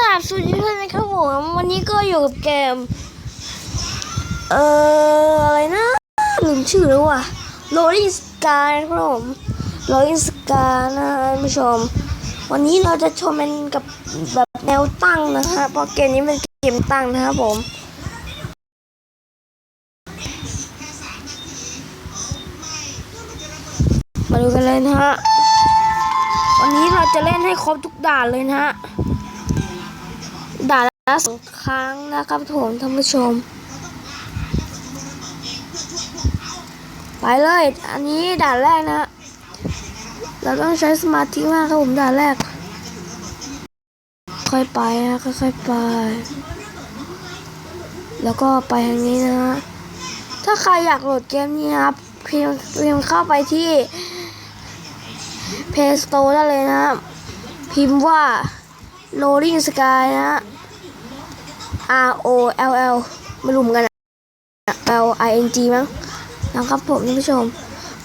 ราบสวัสดีเพื่อนนะครับผมวันนี้ก็อยู่กับเกม เอ่อ อะไรนะลืมชื่อแล้วว่ะ Rolling Sky ครับผม Rolling Sky นะท่านผู้ชม วันนี้เราจะชมเป็นกับแบบแนวตั้งนะฮะเพราะเกมนี้เป็นเกมตั้งนะครับผมมาดูกันเลยนะฮะ วันนี้เราจะเล่นให้ครบทุกด่านเลยนะฮะ สองครั้งนะครับผมท่านผู้ชม ไปเลย อันนี้ด่านแรกนะ เราต้องใช้สมาธิมากครับผมด่านแรก ค่อยไปนะค่อยๆไป แล้วก็ไปทางนี้นะฮะถ้าใครอยากโหลดเกมนี้ครับพียงเพียงเข้าไปที่ Play Store ได้เลยนะ พิมพ์ว่า Rolling Sky นะ R O L L ม่รู้เหมือนกันอะ L I N G มั้งนะครับผมท่านผู้ชม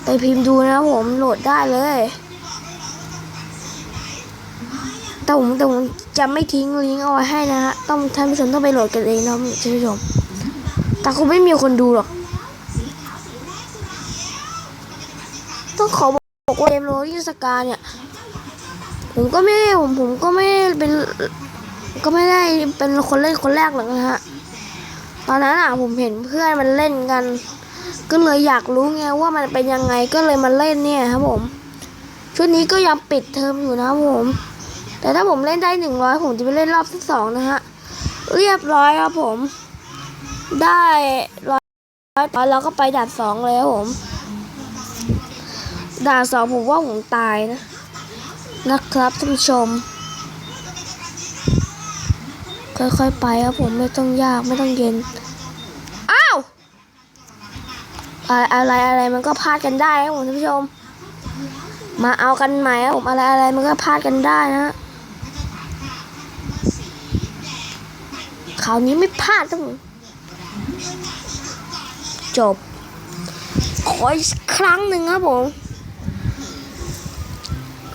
ไปพิมพ์ดูนะครับผมโหลดได้เลย แต่ผมแต่ผมจะไม่ทิ้งลิงก์เอาไว้ให้นะฮะ ต้องท่านผู้ชมต้องไปโหลดกันเองนะท่านผู้ชม แต่คงไม่มีคนดูหรอก ต้องขอบอกว่าเกมโรลิสกาเนี่ย ผมก็ไม่ผมผมก็ไม่เป็น ก็ไม่ได้เป็นคนเล่นคนแรกหรอกนะฮะ ตอนนั้นอะผมเห็นเพื่อนมันเล่นกัน ก็เลยอยากรู้ไงว่ามันเป็นยังไงก็เลยมาเล่นเนี่ยครับผม ชุดนี้ก็ยังปิดเทอมอยู่นะครับผม แต่ถ้าผมเล่นได้หนึ่งร้อยผมจะไปเล่นรอบที่สองนะฮะ เรียบร้อยครับผม ได้ร้อยร้อยแล้วก็ไปด่านสองเลยครับผม ด่านสองผมว่าผมตายนะ นะครับท่านผู้ชม ค่อยๆไปครับผมไม่ต้องยากไม่ต้องเย็น อ้าว อะไรอะไรมันก็พลาดกันได้ครับผมท่านผู้ชม มาเอากันใหม่ครับผมอะไรอะไรมันก็พลาดกันได้นะคราวนี้ไม่พลาดครับผมจบ ขออีกครั้งหนึ่งครับผม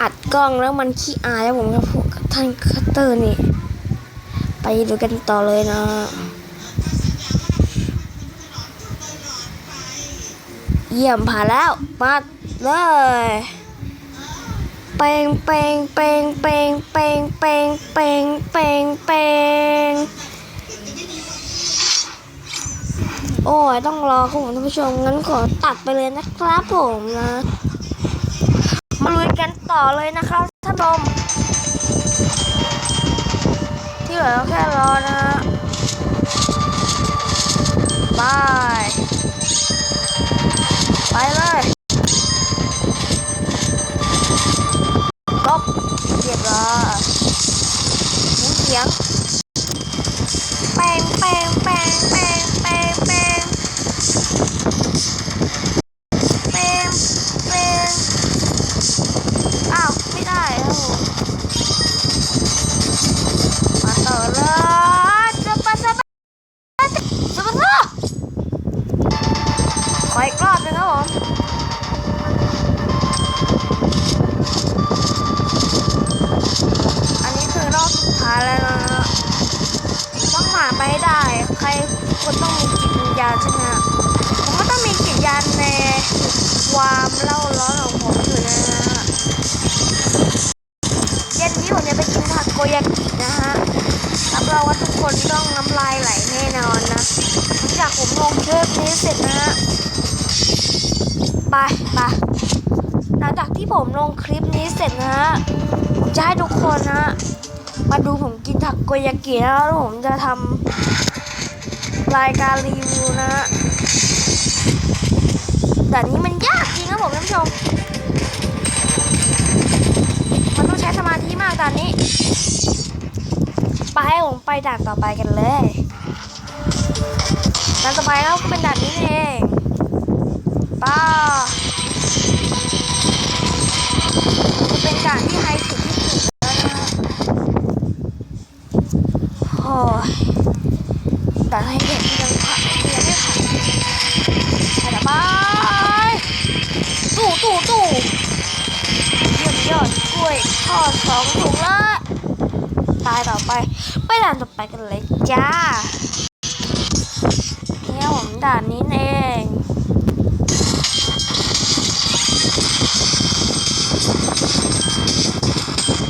อัดกล้องแล้วมันขี้อายครับผมครับพวกท่านคัตเตอร์นี่ ไปดูกันต่อเลยนะเยี่ยมผ่านแล้ว มาเลยเปงเปงเปงเปงเปงเปงเปงเปงเปงโอ้ยต้องรอครับผมท่านผู้ชมงั้นขอตัดไปเลยนะครับผมนะ มาลุยกันต่อเลยนะครับท่านผู้ชม เหลือแค่รอนะฮะไปไปเลย ขออีกรอบหนึงครับผมอันนี้คือรอบสุดท้ายแล้วนะต้องผ่านไปให้ได้ ใครคนต้องมีจิตวิญญาณใช่ไหมผมก็ต้องมีจิตวิญญาณในความเล่าร้อนของผมอยู่นะฮะเย็นนี้ผมจะไปกินทาโกยากินะฮะรับรองว่าทุกคนต้องน้ำลายไหลแน่นอนนะ จากผมลงเทปนี้เสร็จนะฮะไปไปหลังจากที่ผมลงคลิปนี้เสร็จนะฮะผมจะให้ทุกคนนะ มาดูผมกินทาโกยากินะแล้วผมจะทำรายการรีวิวนะฮะแต่นี้มันยากจริงครับผมท่านผู้ชมมันต้องใช้สมาธิมากด่านนี้ ไปให้ผมไปด่านต่อไปกันเลย ด่านต่อไปแล้วก็เป็นด่านนี้เองป้าเป็นด่านที่ไฮสุดที่สุดแล้วนะโอ้ยด่านไฮเด็กยังผ่านยังไม่ผ่านไปต่อไปตู้ตู้ตู้ยี่ยอดกล้วยทอดสองถุงละตายต่อไป ไปด่านต่อไปกันเลยจ้า ด่านนี้เอง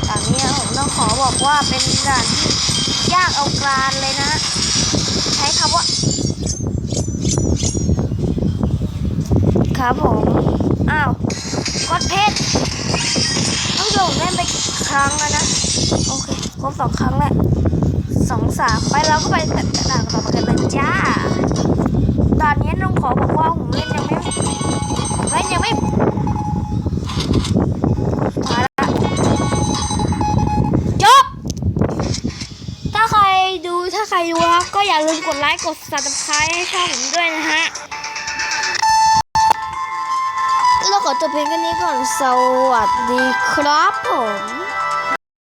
ด่านนี้ผมต้องขอบอกว่าเป็นด่านที่ยากเอากรานเลยนะ ใช้คำว่า ครับผม อ้าวกดเพชรต้องโยงเล่นไปครั้งแล้วนะ โอเคครบสองครั้งแหล้วสองสามไปเราก็ไปด่านต่อไปกันเลยจ้า ด่านนี้ต้องขอบอกว่าผมเล่นยังไม่เล่นยังไม่สุดท้าล้วจบ ถ้าใครดูถ้าใครดูแล้วก็อย่าลืมกดไลค์กด subscribe ให้ช่องผมด้วยนะฮะเราขอจบเพลงแค่นี้ก่อนสวัสดีครับผม